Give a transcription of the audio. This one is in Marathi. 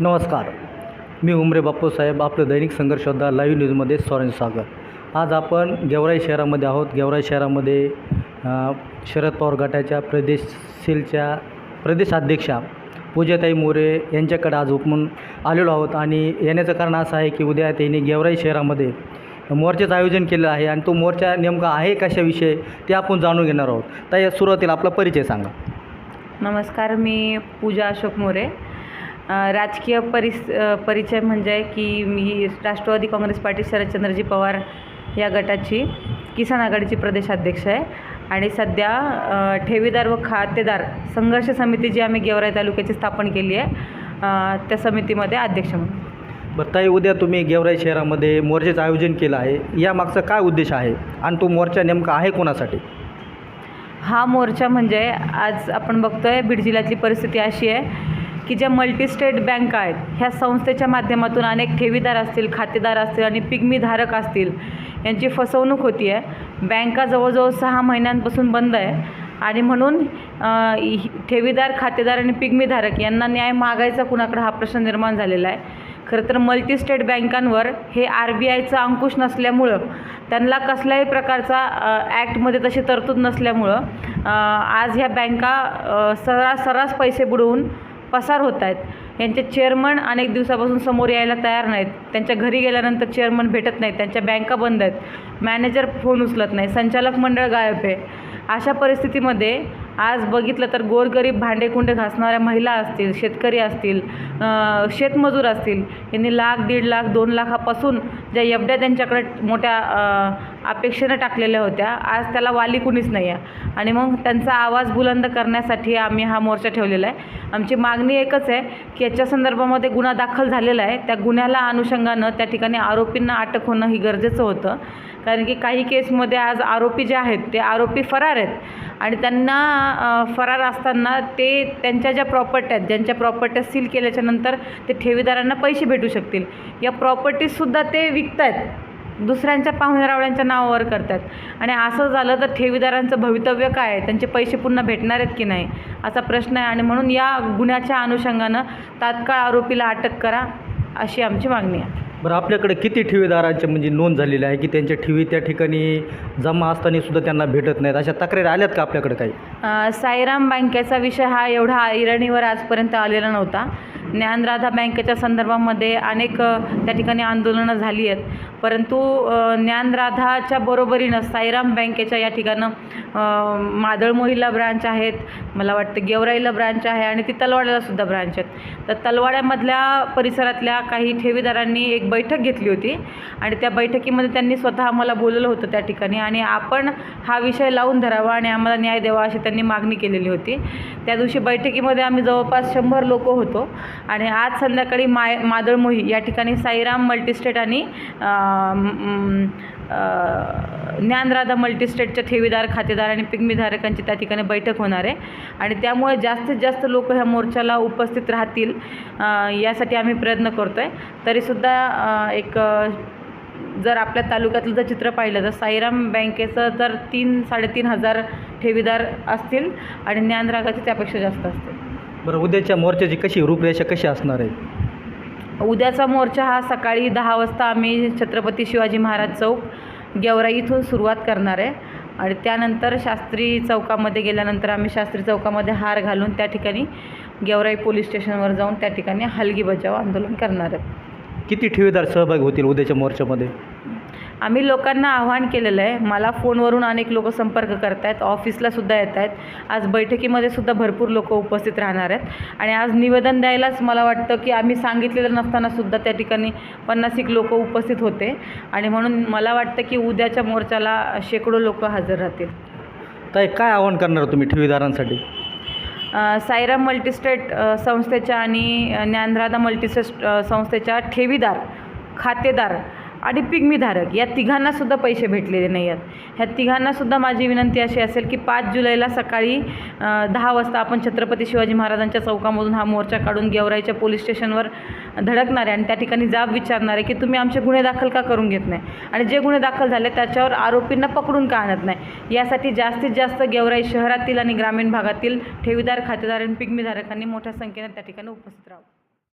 नमस्कार. मी उमरे बाप्पूसाहेब आपलं दैनिक संघर्षोद्धा लाईव्ह न्यूजमध्ये स्वागत. सागर आज आपण गेवराई शहरामध्ये आहोत. गेवराई शहरामध्ये शरद पवार गटाच्या प्रदेश सेलच्या प्रदेशाध्यक्षा पूजाताई मोरे यांच्याकडे आज उपमून आलेलो आहोत आणि येण्याचं कारण असं आहे की उद्या त्यांनी गेवराई शहरामध्ये मोर्चाचं आयोजन केलं आहे आणि तो मोर्चा नेमका आहे कशाविषयी ते आपण जाणून घेणार आहोत. तर या सुरुवातीला आपला परिचय सांगा. नमस्कार मी पूजा अशोक मोरे. राजकीय परिस परिचय म्हणजे की मी राष्ट्रवादी काँग्रेस पार्टी शरदचंद्रजी पवार या गटाची किसान आघाडीची प्रदेशाध्यक्ष आहे. आणि सध्या ठेवीदार व खातेदार संघर्ष समिती जी आम्ही गेवराई तालुक्याची स्थापन केली आहे त्या समितीमध्ये अध्यक्ष म्हणून. बरं ताई उद्या तुम्ही गेवराई शहरामध्ये मोर्चाचं आयोजन केलं आहे. यामागचा काय उद्देश आहे? आणि तो मोर्चा नेमका आहे कोणासाठी? हा मोर्चा म्हणजे आज आपण बघतोय बीड जिल्ह्यातली परिस्थिती अशी आहे की ज्या मल्टीस्टेट बँका आहेत ह्या संस्थेच्या माध्यमातून अनेक ठेवीदार असतील खातेदार असतील आणि पिगमीधारक असतील यांची फसवणूक होती आहे. बँका जवळजवळ सहा महिन्यांपासून बंद आहे. आणि म्हणून ठेवीदार खातेदार आणि पिगमीधारक यांना न्याय मागायचा कुणाकडे हा प्रश्न निर्माण झालेला आहे. खरं तर मल्टीस्टेट बँकांवर हे आर बी आयचं अंकुश नसल्यामुळं त्यांना कसल्याही प्रकारचा ॲक्टमध्ये तशी तरतूद नसल्यामुळं आज ह्या बँका सरास सरास सर्रास पैसे बुडवून पसार होत आहेत. यांचे चेअरमन अनेक दिवसापासून समोर यायला तयार नाहीत. त्यांच्या घरी गेल्यानंतर चेअरमन भेटत नाहीत. त्यांच्या बँका बंद आहेत? मॅनेजर फोन उचलत नाही. संचालक मंडळ गायब आहे. अशा परिस्थितीमध्ये आज बघितलं तर गोरगरीब भांडेकुंडे घासणाऱ्या महिला असतील शेतकरी असतील शेतमजूर असतील यांनी लाख दीड लाख दोन लाखापासून ज्या एवढ्या त्यांच्याकडे मोठ्या अपेक्षेनं टाकलेल्या होत्या आज त्याला वाली कुणीच नाही आहे. आणि मग त्यांचा आवाज बुलंद करण्यासाठी आम्ही हा मोर्चा ठेवलेला आहे. आमची मागणी एकच आहे की याच्या संदर्भामध्ये गुन्हा दाखल झालेला आहे. त्या गुन्ह्याला अनुषंगानं त्या ठिकाणी आरोपींना अटक होणं ही गरजेचं होतं. कारण की काही केसमध्ये आज आरोपी जे आहेत ते आरोपी फरार आहेत. आणि त्यांना फरार असताना ते त्यांच्या ज्या प्रॉपर्ट्या आहेत ज्यांच्या प्रॉपर्ट्या सील केल्याच्यानंतर ते ठेवीदारांना पैसे भेटू शकतील. या प्रॉपर्टीजसुद्धा ते विकत आहेत दुसऱ्यांच्या पाहुण्यारावळ्यांच्या नावावर करतात आणि असं झालं तर ठेवीदारांचं भवितव्य काय आहे? त्यांचे पैसे पुन्हा भेटणार आहेत की नाही? असा प्रश्न आहे. आणि म्हणून या गुन्ह्याच्या अनुषंगानं तात्काळ आरोपीला अटक करा अशी आमची मागणी आहे. बरं आपल्याकडे किती ठेवीदारांचे म्हणजे नोंद झालेली आहे की त्यांच्या ठेवी त्या ठिकाणी जमा असताना सुद्धा त्यांना भेटत नाहीत? अशा तक्रारी आल्यात का आपल्याकडे काही? अ, साईराम बँकेचा विषय हा एवढा ऐरणीवर आजपर्यंत आलेला नव्हता. ज्ञानराधा बँकेच्या संदर्भामध्ये अनेक अ, त्या ठिकाणी आंदोलनं झाली आहेत. परंतु ज्ञानराधाच्या बरोबरीनं साईराम बँकेच्या या ठिकाणं मादळमोहीला ब्रांच आहेत मला वाटतं गेवराईला ब्रांच आहे आणि ती तलवाड्यालासुद्धा ब्रांच आहेत. तर तलवाड्यामधल्या परिसरातल्या काही ठेवीदारांनी एक बैठक घेतली होती आणि त्या बैठकीमध्ये त्यांनी स्वतः आम्हाला बोललं होतं त्या ठिकाणी आणि आपण हा विषय लावून धरावा आणि आम्हाला न्याय द्यावा अशी त्यांनी मागणी केलेली होती. त्या दिवशी बैठकीमध्ये आम्ही जवळपास शंभर लोक होतो आणि आज संध्याकाळी माय मादळमोही या ठिकाणी साईराम मल्टीस्टेट आणि ज्ञानराधा मल्टीस्टेटच्या ठेवीदार खातेदार आणि पिगमीधारकांची त्या ठिकाणी बैठक होणार आहे. आणि त्यामुळे जास्तीत जास्त लोक ह्या मोर्चाला उपस्थित राहतील यासाठी आम्ही प्रयत्न करतो आहे तरीसुद्धा एक जर आपल्या तालुक्यातलं जर चित्र पाहिलं तर साईराम बँकेचं तर तीन साडेतीन हजार ठेवीदार असतील आणि ज्ञानरागाचे त्यापेक्षा जास्त असतील. बरं उद्याच्या मोर्चाची कशी रूपरेषा कशी असणार आहे? उद्याचा मोर्चा हा सकाळी दहा वाजता आम्ही छत्रपती शिवाजी महाराज चौक गेवराई इथून सुरुवात करणार आहे. आणि त्यानंतर शास्त्री चौकामध्ये गेल्यानंतर आम्ही शास्त्री चौकामध्ये हार घालून त्या ठिकाणी गेवराई पोलीस स्टेशनवर जाऊन त्या ठिकाणी हलगी बजाव आंदोलन करणार आहेत किती ठेवीदार सहभागी होतील उद्याच्या मोर्चामध्ये? आम्ही लोकांना आव्हान केलेलं आहे. मला फोनवरून अनेक लोक संपर्क करत आहेत ऑफिसला सुद्धा येत आहेत आज बैठकीमध्ये सुद्धा भरपूर लोक उपस्थित राहणार आहेत. आणि आज निवेदन द्यायलाच मला वाटतं की आम्ही सांगितलेलं नसताना सुद्धा त्या ठिकाणी पन्नास एक लोक उपस्थित होते. आणि म्हणून मला वाटतं की उद्याच्या मोर्चाला शेकडो लोक हजर राहतील. ताई काय आवाहन करणार तुम्ही ठेवीदारांसाठी? अ, साईराम मल्टीस्टेट संस्थेच्या आणि ज्ञानराधा मल्टीस्टेट संस्थेच्या ठेवीदार खातेदार आणि पिग्मीधारक या तिघांनासुद्धा पैसे भेटलेले नाही आहेत. ह्या तिघांनासुद्धा माझी विनंती अशी असेल की पाच जुलैला सकाळी दहा वाजता आपण छत्रपती शिवाजी महाराजांच्या चौकामधून हा मोर्चा काढून गेवराईच्या पोलीस स्टेशनवर धडकणारे आणि त्या ठिकाणी जाब विचारणारे की तुम्ही आमचे गुन्हे दाखल का करून घेत नाही? आणि जे गुन्हे दाखल झाले त्याच्यावर आरोपींना पकडून का आणत नाही? यासाठी जास्तीत जास्त गेवराई शहरातील आणि ग्रामीण भागातील ठेवीदार खातेदार आणि पिग्मीधारकांनी मोठ्या संख्येने त्या ठिकाणी उपस्थित राहावं.